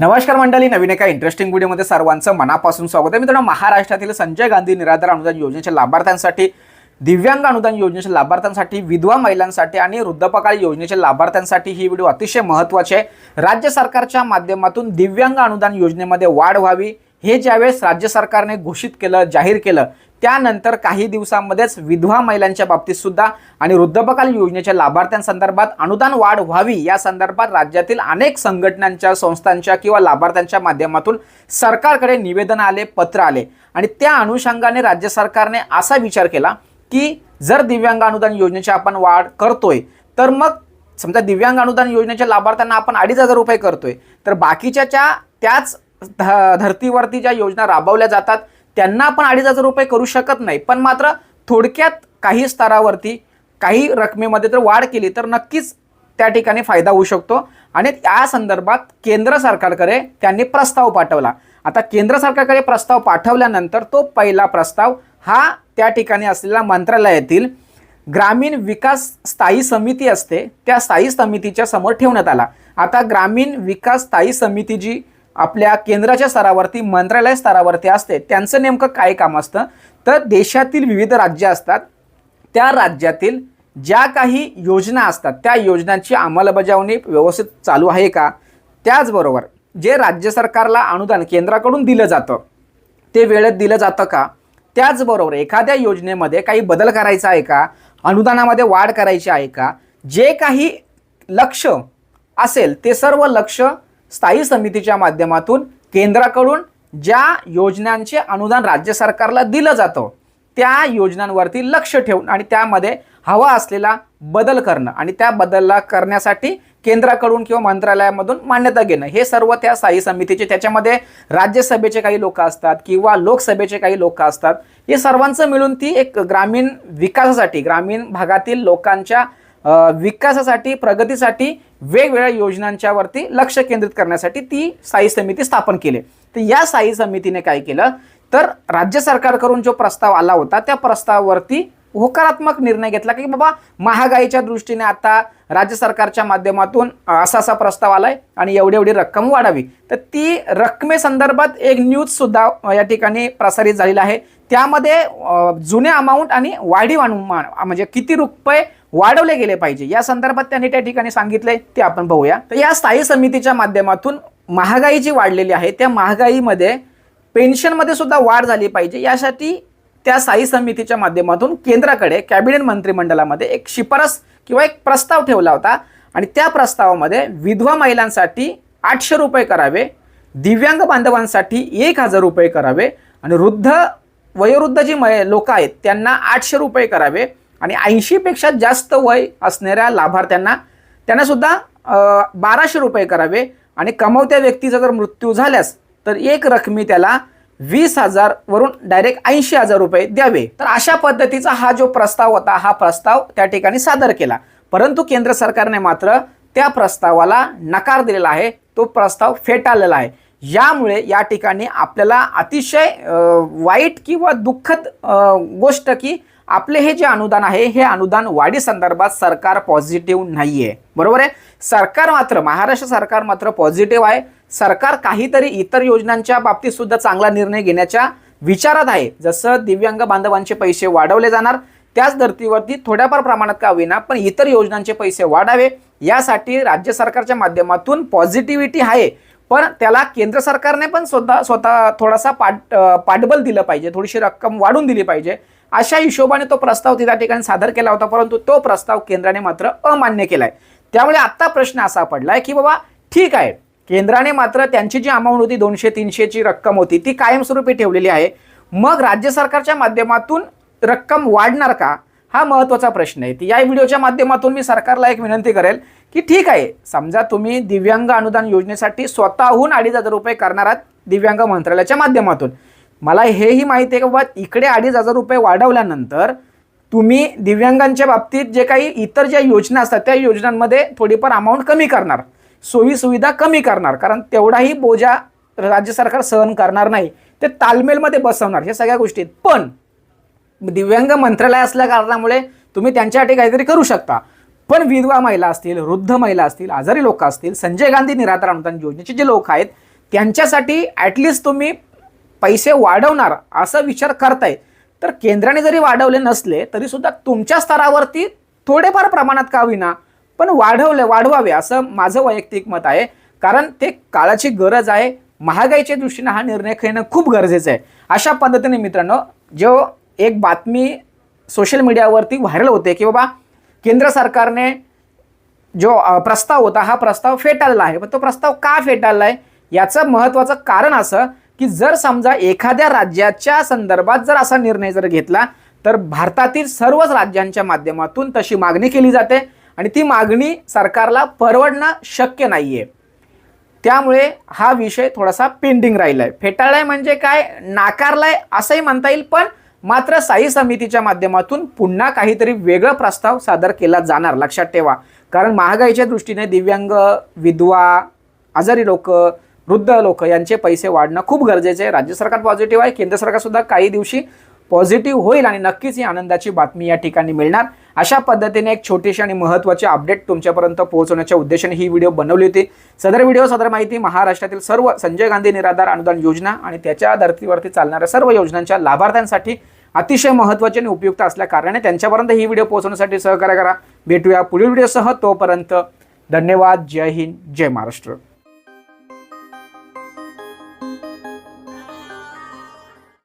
नमस्कार मंडळी नवीन एका इंटरेस्टिंग व्हिडिओमध्ये सर्वांचं मनापासून स्वागत आहे. मित्रांनो महाराष्ट्रातील संजय गांधी निराधार अनुदान योजनेच्या लाभार्थ्यांसाठी दिव्यांग अनुदान योजनेच्या लाभार्थ्यांसाठी विधवा महिलांसाठी आणि वृद्धपकाळ योजनेच्या लाभार्थ्यांसाठी ही व्हिडिओ अतिशय महत्त्वाची आहे. राज्य सरकारच्या माध्यमातून दिव्यांग अनुदान योजनेमध्ये वाढ व्हावी हे ज्यावेळेस राज्य सरकारने घोषित केलं जाहीर केलं त्यानंतर काही दिवसांमध्येच विधवा महिलांच्या बाबतीत सुद्धा आणि वृद्धपकाल योजनेच्या लाभार्थ्यांसंदर्भात अनुदान वाढ व्हावी या संदर्भात राज्यातील अनेक संघटनांच्या संस्थांच्या किंवा लाभार्थ्यांच्या माध्यमातून सरकारकडे निवेदन आले पत्र आले. आणि त्या अनुषंगाने राज्य सरकारने असा विचार केला की जर दिव्यांग अनुदान योजनेची आपण वाढ करतोय तर मग समजा दिव्यांग अनुदान योजनेच्या लाभार्थ्यांना आपण अडीच हजार रुपये करतोय तर बाकीच्या त्याच ध- धर्तीवरती ज्या योजना राबवल्या जातात त्यांना आपण अडीच हजार रुपये करू शकत नाही. पण मात्र थोडक्यात काही स्तरावरती काही रकमेमध्ये जर वाढ केली तर नक्कीच त्या ठिकाणी फायदा होऊ शकतो. आणि या संदर्भात केंद्र सरकारकडे त्यांनी प्रस्ताव पाठवला. आता केंद्र सरकारकडे प्रस्ताव पाठवल्यानंतर तो पहिला प्रस्ताव हा त्या ठिकाणी असलेल्या मंत्रालयातील ग्रामीण विकास स्थायी समिती असते त्या स्थायी समितीच्या समोर ठेवण्यात आला. आता ग्रामीण विकास स्थायी समिती जी आपल्या केंद्राच्या स्तरावरती मंत्रालय स्तरावरती असते. त्यांचं नेमकं काय काम असतं? तर देशातील विविध राज्य असतात. त्या राज्यातील ज्या काही योजना असतात त्या योजनांची अंमलबजावणी व्यवस्थित चालू आहे का? त्याचबरोबर जे राज्य सरकारला अनुदान केंद्राकडून दिलं जातं ते वेळेत दिलं जातं का? त्याचबरोबर एखाद्या योजनेमध्ये काही बदल करायचा आहे का? अनुदानामध्ये वाढ करायची आहे का? जे काही लक्ष असेल ते सर्व लक्ष स्थायी समितीच्या माध्यमातून केंद्राकडून ज्या योजनांचे अनुदान राज्य सरकारला दिलं जातं त्या योजनांवरती लक्ष ठेवून आणि त्यामध्ये हवा असलेला बदल करणं आणि त्या बदलला करण्यासाठी केंद्राकडून किंवा मंत्रालयामधून मान्यता घेणं. हे सर्व त्या स्थायी समितीचे त्याच्यामध्ये राज्यसभेचे काही लोक असतात किंवा लोकसभेचे काही लोक असतात हे सर्वांचं मिळून ती एक ग्रामीण विकासासाठी ग्रामीण भागातील लोकांच्या विकासासाठी प्रगतीसाठी वेगवेगळ्या योजनांच्या वरती लक्ष केंद्रित करण्यासाठी ती स्थायी समिती स्थापन केली. तर या स्थायी समितीने काय केलं? तर राज्य सरकारकडून जो प्रस्ताव आला होता त्या प्रस्तावावरती होकारात्मक निर्णय घेतला की बाबा महागाईच्या दृष्टीने आता राज्य सरकारच्या माध्यमातून असा असा प्रस्ताव आलाय आणि एवढी एवढी रक्कम वाढावी. तर ती रकमेसंदर्भात एक न्यूज सुद्धा या ठिकाणी प्रसारित झालेला आहे. त्यामध्ये जुन्या जुने अमाऊंट आणि वाढीव अनुमान म्हणजे किती रुपये वाढवले गेले पाहिजे या संदर्भात त्यांनी त्या ठिकाणी सांगितले ते आपण बघूया. तर या स्थायी समितीच्या माध्यमातून महागाई जी वाढलेली आहे त्या महागाईमध्ये पेन्शनमध्ये सुद्धा वाढ झाली पाहिजे यासाठी त्या स्थायी समितीच्या माध्यमातून केंद्राकडे कॅबिनेट मंत्रिमंडळामध्ये एक शिफारस किंवा एक प्रस्ताव ठेवला होता. आणि त्या प्रस्तावामध्ये विधवा महिलांसाठी आठशे रुपये करावे दिव्यांग बांधवांसाठी एक हजार रुपये करावे आणि वृद्ध वयोवृद्ध जी मै लोक आहेत त्यांना आठशे रुपये करावे आणि ऐंशीपेक्षा जास्त वय असणाऱ्या लाभार्थ्यांना त्यांनासुद्धा बाराशे रुपये करावे. आणि कमवत्या व्यक्तीचा जर मृत्यू झाल्यास तर एक रकमी त्याला वीस हजार वरून डायरेक्ट ऐंशी हजार रुपये द्यावे. तर अशा पद्धतीचा हा जो प्रस्ताव होता हा प्रस्ताव त्या ठिकाणी सादर केला. परंतु केंद्र सरकारने मात्र त्या प्रस्तावाला नकार दिलेला आहे. तो प्रस्ताव फेटाळलेला आहे. यामुळे या ठिकाणी आपल्याला अतिशय वाईट किंवा दुःखद गोष्ट की आपले हे जे अनुदान आहे हे अनुदान वाढी संदर्भात सरकार पॉझिटिव्ह नाही आहे बरोबर आहे? सरकार मात्र महाराष्ट्र सरकार मात्र पॉझिटिव्ह आहे. सरकार काहीतरी इतर योजनांच्या बाबतीत सुद्धा चांगला निर्णय घेण्याच्या विचारात आहे. जसं दिव्यांग बांधवांचे पैसे वाढवले जाणार त्याच धर्तीवरती थोड्याफार प्रमाणात का होईना पण इतर योजनांचे पैसे वाढावे यासाठी राज्य सरकारच्या माध्यमातून पॉझिटिव्हिटी आहे. पण त्याला केंद्र सरकारने पण स्वतः स्वतः थोडासा पाठ पाठबल दिलं पाहिजे थोडीशी रक्कम वाढून दिली पाहिजे. अशा हिशोबाने तो प्रस्ताव त्या ठिकाणी सादर केला होता परंतु तो प्रस्ताव केंद्राने मात्र अमान्य केलाय. त्यामुळे आत्ता प्रश्न असा पडलाय की बाबा ठीक आहे केंद्राने मात्र त्यांची जी अमाऊंट होती दोनशे तीनशेची रक्कम होती ती कायमस्वरूपी ठेवलेली आहे. मग राज्य सरकारच्या माध्यमातून रक्कम वाढणार का? हा महत्त्वाचा प्रश्न आहे. ती या व्हिडिओच्या माध्यमातून मी सरकारला एक विनंती करेल की ठीक आहे समजा तुम्ही दिव्यांग अनुदान योजनेसाठी स्वतःहून अडीच हजार रुपये करणार आहात दिव्यांग मंत्रालयाच्या माध्यमातून. मला हेही माहिती आहे की बाबा इकडे अडीच हजार रुपये वाढवल्यानंतर तुम्ही दिव्यांगांच्या बाबतीत जे काही इतर ज्या योजना असतात त्या योजनांमध्ये थोडीफार अमाऊंट कमी करणार. सोयी सुविधा कमी करणार कारण तेवढाही बोजा राज्य सरकार सहन करणार नाही. ते तालमेलमध्ये बसवणार हे सगळ्या गोष्टी आहेत. पण दिव्यांग मंत्रालय असल्या कारणामुळे तुम्ही त्यांच्यासाठी काहीतरी करू शकता. पण विधवा महिला असतील वृद्ध महिला असतील आजारी लोक असतील संजय गांधी निराधार अनुदान योजनेचे जे लोक आहेत त्यांच्यासाठी ॲटलिस्ट तुम्ही पैसे वाढवणार असा विचार करताय. तर केंद्राने जरी वाढवले नसले तरीसुद्धा तुमच्या स्तरावरती थोडेफार प्रमाणात का होईना पण वाढवले वाढवावे असं माझं वैयक्तिक मत आहे. कारण ते काळाची गरज आहे. महागाईच्या दृष्टीने हा निर्णय घेणं खूप गरजेचं आहे. अशा पद्धतीने मित्रांनो जो एक बातमी सोशल मीडियावरती व्हायरल होते की बाबा केंद्र सरकारने जो प्रस्ताव होता हा प्रस्ताव फेटाळला आहे. पण तो प्रस्ताव का फेटाळला आहे? याचं महत्त्वाचं कारण असं की जर समजा एखाद्या राज्याच्या संदर्भात जर असा निर्णय जर घेतला तर भारतातील सर्वच राज्यांच्या माध्यमातून तशी मागणी केली जाते. आणि ती मागणी सरकारला परवडणं शक्य नाही आहे त्यामुळे हा विषय थोडासा पेंडिंग राहिला आहे फेटाळलाय म्हणजे काय? नाकारलाय असंही म्हणता येईल पण मात्र स्थायी समितीच्या माध्यमातून पुन्हा काहीतरी वेगळा प्रस्ताव सादर केला जाणार लक्षात ठेवा. कारण महागाईच्या दृष्टीने दिव्यांग विधवा आजारी लोक वृद्ध लोक यांचे पैसे वाढणं खूप गरजेचे आहे. राज्य सरकार पॉझिटिव्ह आहे केंद्र सरकारसुद्धा काही दिवशी पॉझिटिव्ह होईल आणि नक्कीच ही आनंदाची बातमी या ठिकाणी मिळणार. अशा पद्धतीने एक छोटीशी आणि महत्त्वाची अपडेट तुमच्यापर्यंत पोहोचवण्याच्या उद्देशाने ही व्हिडिओ बनवली होती. सदर व्हिडिओ सदर माहिती महाराष्ट्रातील सर्व संजय गांधी निराधार अनुदान योजना आणि त्याच्या धर्तीवरती चालणाऱ्या सर्व योजनांच्या लाभार्थ्यांसाठी अतिशय महत्त्वाचे आणि उपयुक्त असल्या कारणाने त्यांच्यापर्यंत ही व्हिडिओ पोहोचवण्यासाठी सहकार्य करा. भेटूया पुढील व्हिडिओसह. तोपर्यंत धन्यवाद. जय हिंद. जय महाराष्ट्र.